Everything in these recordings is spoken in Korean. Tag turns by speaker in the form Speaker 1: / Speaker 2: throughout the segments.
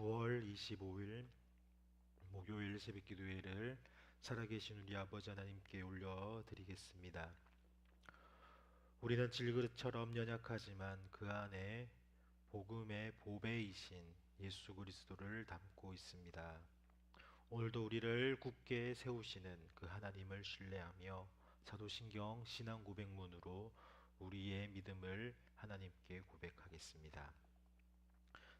Speaker 1: 8월 25일 목요일 새벽 기도회를 살아계신 우리 아버지 하나님께 올려드리겠습니다. 우리는 질그릇처럼 연약하지만 그 안에 복음의 보배이신 예수 그리스도를 담고 있습니다. 오늘도 우리를 굳게 세우시는 그 하나님을 신뢰하며 사도신경 신앙 고백문으로 우리의 믿음을 하나님께 고백하겠습니다.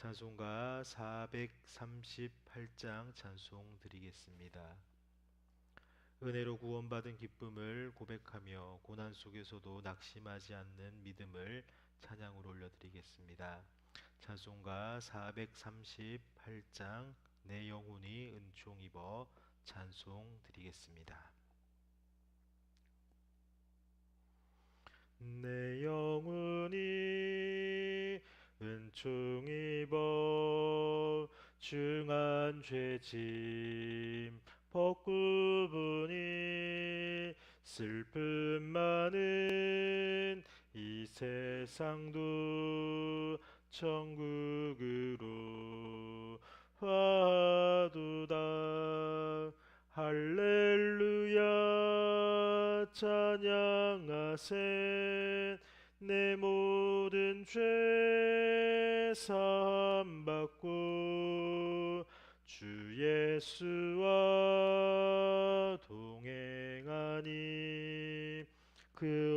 Speaker 1: 찬송가 438장 찬송 드리겠습니다. 은혜로 구원받은 기쁨을 고백하며 고난 속에서도 낙심하지 않는 믿음을 찬양으로 올려드리겠습니다. 찬송가 438장 내 영혼이 은총 입어 찬송 드리겠습니다. 내 영혼이 은총 입어 중한 죄짐 벗구분이 슬픔 많은 이 세상도 천국으로 화두다. 할렐루야 찬양하세 내 모든 죄 사함 받고 주 예수와 동행하니 그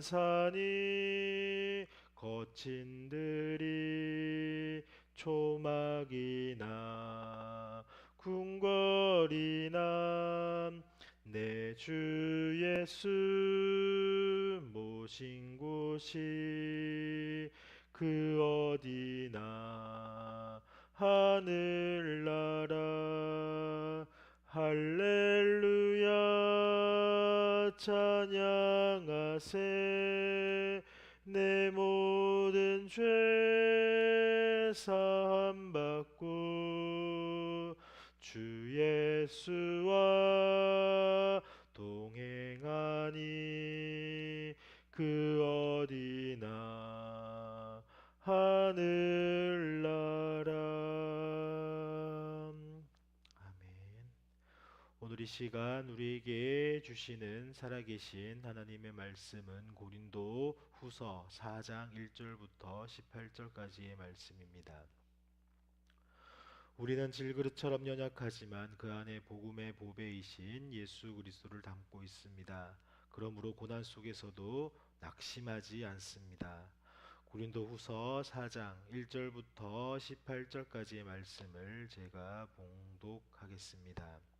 Speaker 1: 산이 거친 들이 초막이나 궁궐이나 내 주 예수 모신 곳이 그 어디나? 하늘나라. 할렐루야 찬양 하세 내 모든 죄 사함 받고 주 예수와 시간 우리에게 주시는 살아계신 하나님의 말씀은 고린도 후서 4장 1절부터 18절까지의 말씀입니다. 우리는 질그릇처럼 연약하지만 그 안에 복음의 보배이신 예수 그리스도를 담고 있습니다. 그러므로 고난 속에서도 낙심하지 않습니다. 고린도 후서 4장 1절부터 18절까지의 말씀을 제가 봉독하겠습니다.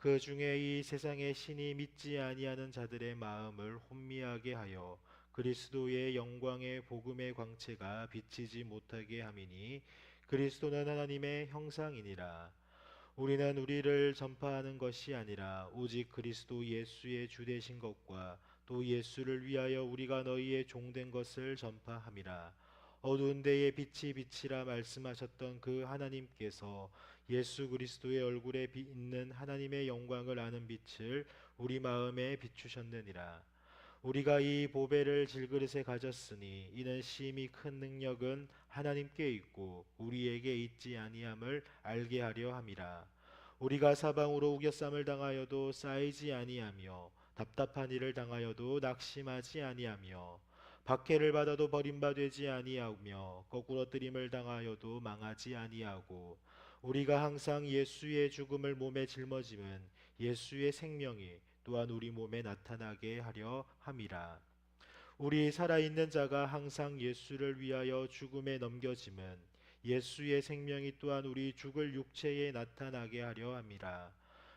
Speaker 1: 그 중에 이 세상의 신이 믿지 아니하는 자들의 마음을 혼미하게 하여 그리스도의 영광의 복음의 광채가 비치지 못하게 함이니 그리스도는 하나님의 형상이니라. 우리는 우리를 전파하는 것이 아니라 오직 그리스도 예수의 주 되신 것과 또 예수를 위하여 우리가 너희의 종된 것을 전파함이라. 어두운 데에 빛이 빛이라 말씀하셨던 그 하나님께서 예수 그리스도의 얼굴에 있는 하나님의 영광을 아는 빛을 우리 마음에 비추셨느니라. 우리가 이 보배를 질그릇에 가졌으니 이는 심히 큰 능력은 하나님께 있고 우리에게 있지 아니함을 알게 하려 함이라. 우리가 사방으로 우겨쌈을 당하여도 쌓이지 아니하며 답답한 일을 당하여도 낙심하지 아니하며 박해를 받아도 버림받지 아니하며 거꾸러뜨림을 당하여도 망하지 아니하고 우리가 항상 예수의 죽음을 몸에 짊어지면 예수의 생명이 또한 우리 몸에 나타나게 하려 함이라. 우리 살아있는 자가 항상 예수를 위하여 죽음에 넘겨짐은 예수의 생명이 또한 우리 죽을 육체에 나타나게 하려 함이라.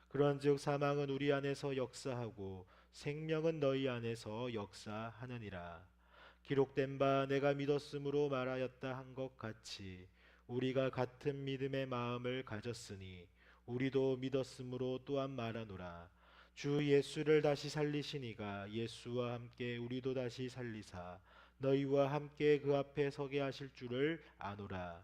Speaker 1: 그런즉 사망은 우리 안에서 역사하고 생명은 너희 안에서 역사하느니라. 기록된 바 내가 믿었으므로 말하였다 한 것 같이 우리가 같은 믿음의 마음을 가졌으니 우리도 믿었으므로 또한 말하노라. 주 예수를 다시 살리시니가 예수와 함께 우리도 다시 살리사 너희와 함께 그 앞에 서게 하실 줄을 아노라.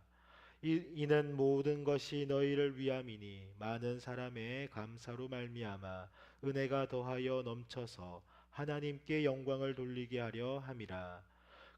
Speaker 1: 이, 이는 모든 것이 너희를 위함이니 많은 사람의 감사로 말미암아 은혜가 더하여 넘쳐서 하나님께 영광을 돌리게 하려 함이라.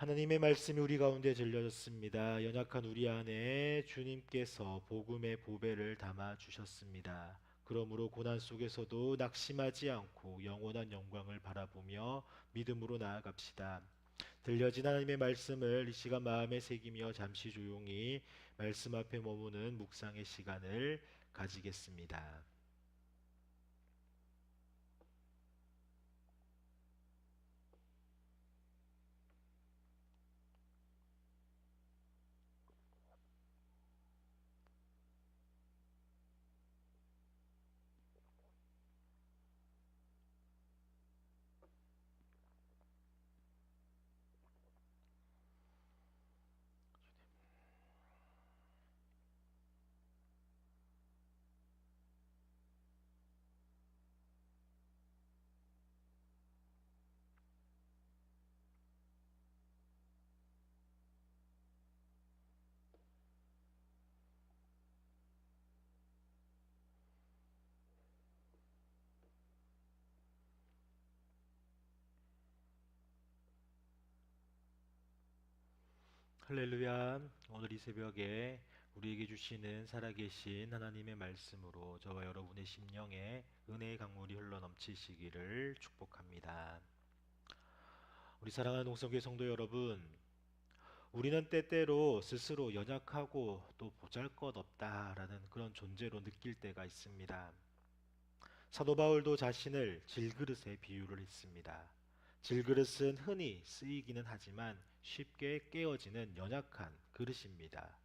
Speaker 1: 하나님의 말씀이 우리 가운데 들려졌습니다. 연약한 우리 안에 주님께서 복음의 보배를 담아 주셨습니다. 그러므로 고난 속에서도 낙심하지 않고 영원한 영광을 바라보며 믿음으로 나아갑시다. 들려진 하나님의 말씀을 이 시간 마음에 새기며 잠시 조용히 말씀 앞에 머무는 묵상의 시간을 가지겠습니다. 할렐루야. 오늘 이 새벽에 우리에게 주시는 살아계신 하나님의 말씀으로 저와 여러분의 심령에 은혜의 강물이 흘러 넘치시기를 축복합니다. 우리 사랑하는 동성교회 성도 여러분, 우리는 때때로 스스로 연약하고 또 보잘것없다라는 그런 존재로 느낄 때가 있습니다. 사도 바울도 자신을 질그릇에 비유를 했습니다. 질그릇은 흔히 쓰이기는 하지만 쉽게 깨어지는 연약한 그릇입니다.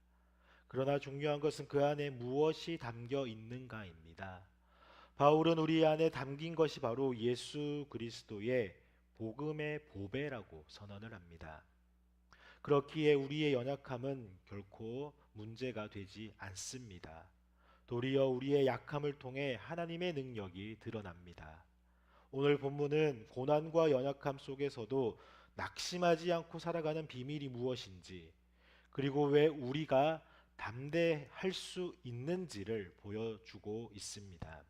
Speaker 1: 그러나 중요한 것은 그 안에 무엇이 담겨 있는가입니다. 바울은 우리 안에 담긴 것이 바로 예수 그리스도의 복음의 보배라고 선언을 합니다. 그렇기에 우리의 연약함은 결코 문제가 되지 않습니다. 도리어 우리의 약함을 통해 하나님의 능력이 드러납니다. 오늘 본문은 고난과 연약함 속에서도 낙심하지 않고 살아가는 비밀이 무엇인지 그리고 왜 우리가 담대할 수 있는지를 보여주고 있습니다.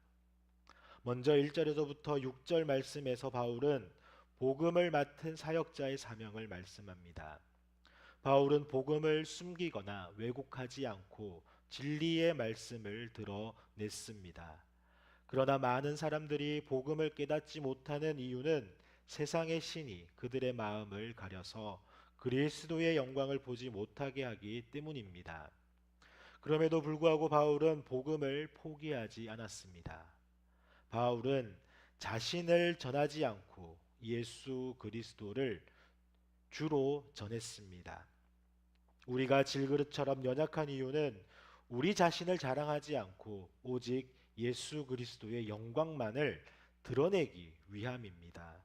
Speaker 1: 먼저 1절에서부터 6절 말씀에서 바울은 복음을 맡은 사역자의 사명을 말씀합니다. 바울은 복음을 숨기거나 왜곡하지 않고 진리의 말씀을 드러냈습니다. 그러나 많은 사람들이 복음을 깨닫지 못하는 이유는 세상의 신이 그들의 마음을 가려서 그리스도의 영광을 보지 못하게 하기 때문입니다. 그럼에도 불구하고 바울은 복음을 포기하지 않았습니다. 바울은 자신을 전하지 않고 예수 그리스도를 주로 전했습니다. 우리가 질그릇처럼 연약한 이유는 우리 자신을 자랑하지 않고 오직 예수 그리스도의 영광만을 드러내기 위함입니다.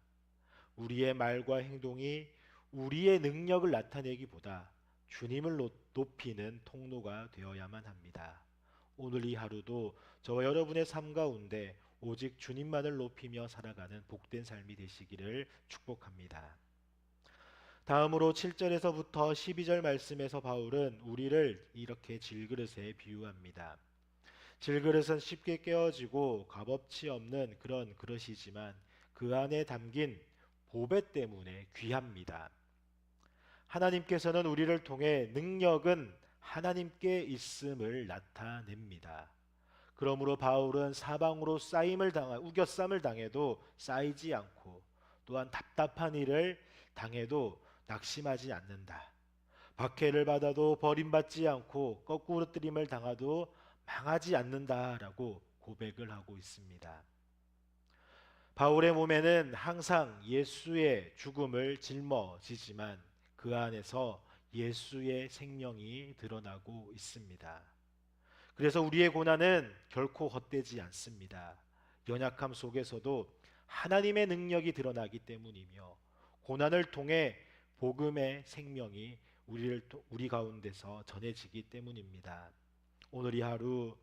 Speaker 1: 우리의 말과 행동이 우리의 능력을 나타내기보다 주님을 높이는 통로가 되어야만 합니다. 오늘 이 하루도 저와 여러분의 삶 가운데 오직 주님만을 높이며 살아가는 복된 삶이 되시기를 축복합니다. 다음으로 7절에서부터 12절 말씀에서 바울은 우리를 이렇게 질그릇에 비유합니다. 질그릇은 쉽게 깨어지고 값어치 없는 그런 그릇이지만 그 안에 담긴 보배 때문에 귀합니다. 하나님께서는 우리를 통해 능력은 하나님께 있음을 나타냅니다. 그러므로 바울은 사방으로 쌓임을 당하 우겨쌈을 당해도 쌓이지 않고 또한 답답한 일을 당해도 낙심하지 않는다. 박해를 받아도 버림받지 않고 거꾸로뜨림을 당하도 망하지 않는다라고 고백을 하고 있습니다. 바울의 몸에는 항상 예수의 죽음을 짊어지지만 그 안에서 예수의 생명이 드러나고 있습니다. 그래서 우리의 고난은 결코 헛되지 않습니다. 연약함 속에서도 하나님의 능력이 드러나기 때문이며 고난을 통해 복음의 생명이 우리를 우리 가운데서 전해지기 때문입니다. 오늘 이 하루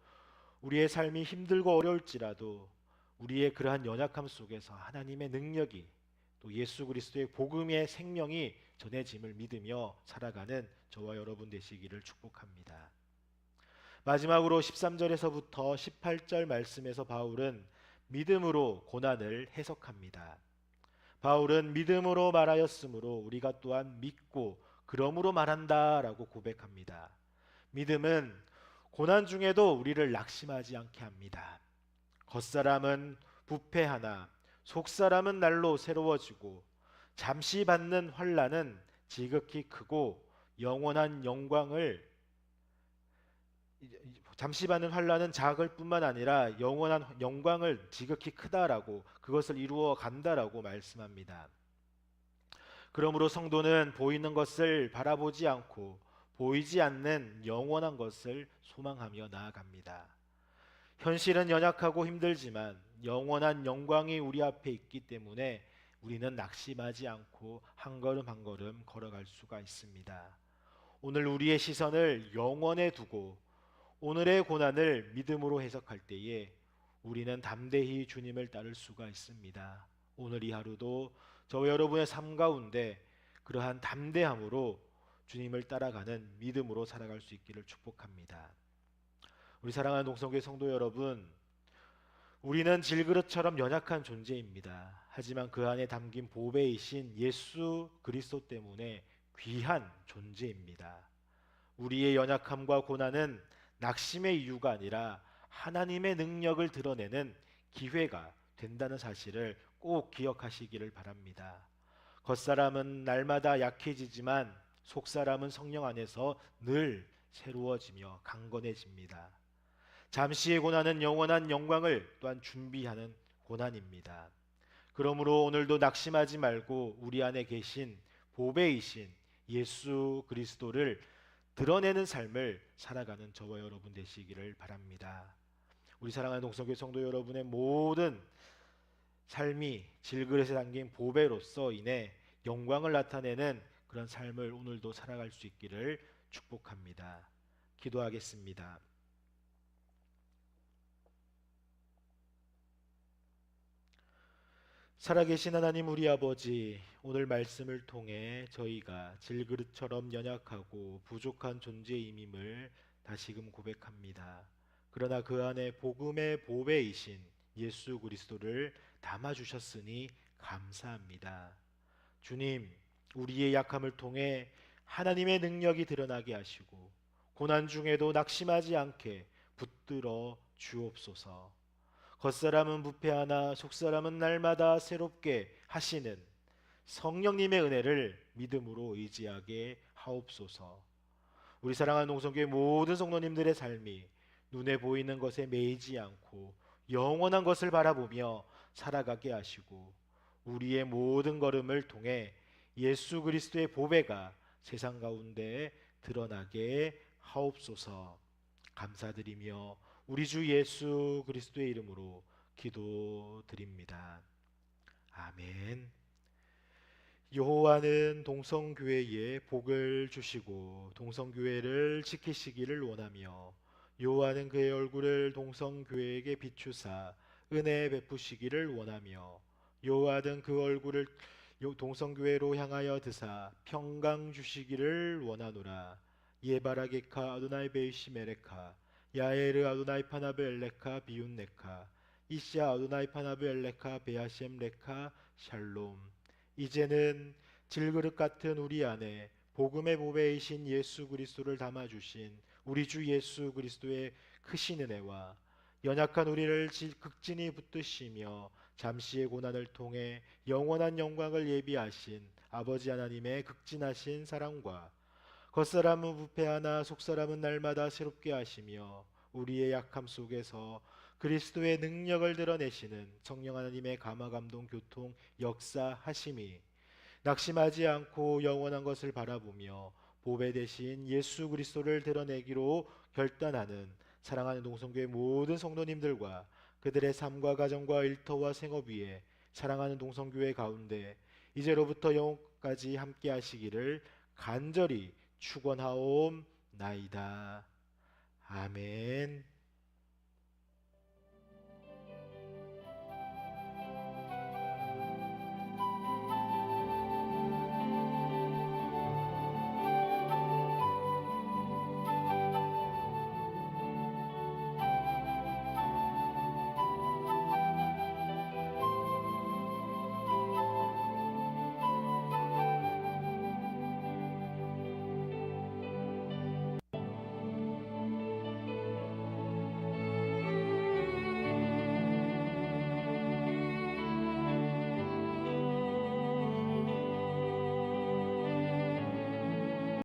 Speaker 1: 우리의 삶이 힘들고 어려울지라도 우리의 그러한 연약함 속에서 하나님의 능력이 또 예수 그리스도의 복음의 생명이 전해짐을 믿으며 살아가는 저와 여러분 되시기를 축복합니다. 마지막으로 13절에서부터 18절 말씀에서 바울은 믿음으로 고난을 해석합니다. 바울은 믿음으로 말하였으므로 우리가 또한 믿고 그러므로 말한다라고 고백합니다. 믿음은 고난 중에도 우리를 낙심하지 않게 합니다. 겉사람은 부패하나 속사람은 날로 새로워지고 잠시 받는 환란은 지극히 크고 영원한 영광을 잠시 받는 환란은 작을 뿐만 아니라 영원한 영광을 지극히 크다라고 그것을 이루어 간다라고 말씀합니다. 그러므로 성도는 보이는 것을 바라보지 않고 보이지 않는 영원한 것을 소망하며 나아갑니다. 현실은 연약하고 힘들지만 영원한 영광이 우리 앞에 있기 때문에 우리는 낙심하지 않고 한 걸음 한 걸음 걸어갈 수가 있습니다. 오늘 우리의 시선을 영원에 두고 오늘의 고난을 믿음으로 해석할 때에 우리는 담대히 주님을 따를 수가 있습니다. 오늘 이 하루도 저 여러분의 삶 가운데 그러한 담대함으로 주님을 따라가는 믿음으로 살아갈 수 있기를 축복합니다. 우리 사랑하는 동성교회 성도 여러분, 우리는 질그릇처럼 연약한 존재입니다. 하지만 그 안에 담긴 보배이신 예수 그리스도 때문에 귀한 존재입니다. 우리의 연약함과 고난은 낙심의 이유가 아니라 하나님의 능력을 드러내는 기회가 된다는 사실을 꼭 기억하시기를 바랍니다. 겉사람은 날마다 약해지지만 속사람은 성령 안에서 늘 새로워지며 강건해집니다. 잠시의 고난은 영원한 영광을 또한 준비하는 고난입니다. 그러므로 오늘도 낙심하지 말고 우리 안에 계신 보배이신 예수 그리스도를 드러내는 삶을 살아가는 저와 여러분 되시기를 바랍니다. 우리 사랑하는 동성교 성도 여러분의 모든 삶이 질그릇에 담긴 보배로서 인해 영광을 나타내는 그런 삶을 오늘도 살아갈 수 있기를 축복합니다. 기도하겠습니다. 살아계신 하나님 우리 아버지, 오늘 말씀을 통해 저희가 질그릇처럼 연약하고 부족한 존재임임을 다시금 고백합니다. 그러나 그 안에 복음의 보배이신 예수 그리스도를 담아 주셨으니 감사합니다. 주님, 우리의 약함을 통해 하나님의 능력이 드러나게 하시고 고난 중에도 낙심하지 않게 붙들어 주옵소서. 겉사람은 부패하나 속사람은 날마다 새롭게 하시는 성령님의 은혜를 믿음으로 의지하게 하옵소서. 우리 사랑하는 농성교회 모든 성도님들의 삶이 눈에 보이는 것에 매이지 않고 영원한 것을 바라보며 살아가게 하시고 우리의 모든 걸음을 통해 예수 그리스도의 보배가 세상 가운데 드러나게 하옵소서. 감사드리며 우리 주 예수 그리스도의 이름으로 기도드립니다. 아멘. 여호와는 동성교회에 복을 주시고 동성교회를 지키시기를 원하며 여호와는 그의 얼굴을 동성교회에게 비추사 은혜 베푸시기를 원하며 여호와는 그 얼굴을 요- 동성교회로 향하여 드사 평강 주시기를 원하노라 예바라게카 아도나이 베이시 메레카 야에르 아도나이 파나베 엘레카 비운레카 이샤 아도나이 파나베 엘레카 베아셈 레카 샬롬. 이제는 질그릇 같은 우리 안에 복음의 보배이신 예수 그리스도를 담아 주신 우리 주 예수 그리스도의 크신 은혜와 연약한 우리를 지- 극진히 붙드시며 잠시의 고난을 통해 영원한 영광을 예비하신 아버지 하나님의 극진하신 사랑과 겉사람은 부패하나 속사람은 날마다 새롭게 하시며 우리의 약함 속에서 그리스도의 능력을 드러내시는 성령 하나님의 감화 감동 교통 역사하심이 낙심하지 않고 영원한 것을 바라보며 보배 대신 예수 그리스도를 드러내기로 결단하는 사랑하는 동성교회 모든 성도님들과 그들의 삶과 가정과 일터와 생업 위에 사랑하는 동성교회 가운데 이제로부터 영원까지 함께 하시기를 간절히 축원하옵나이다. 아멘.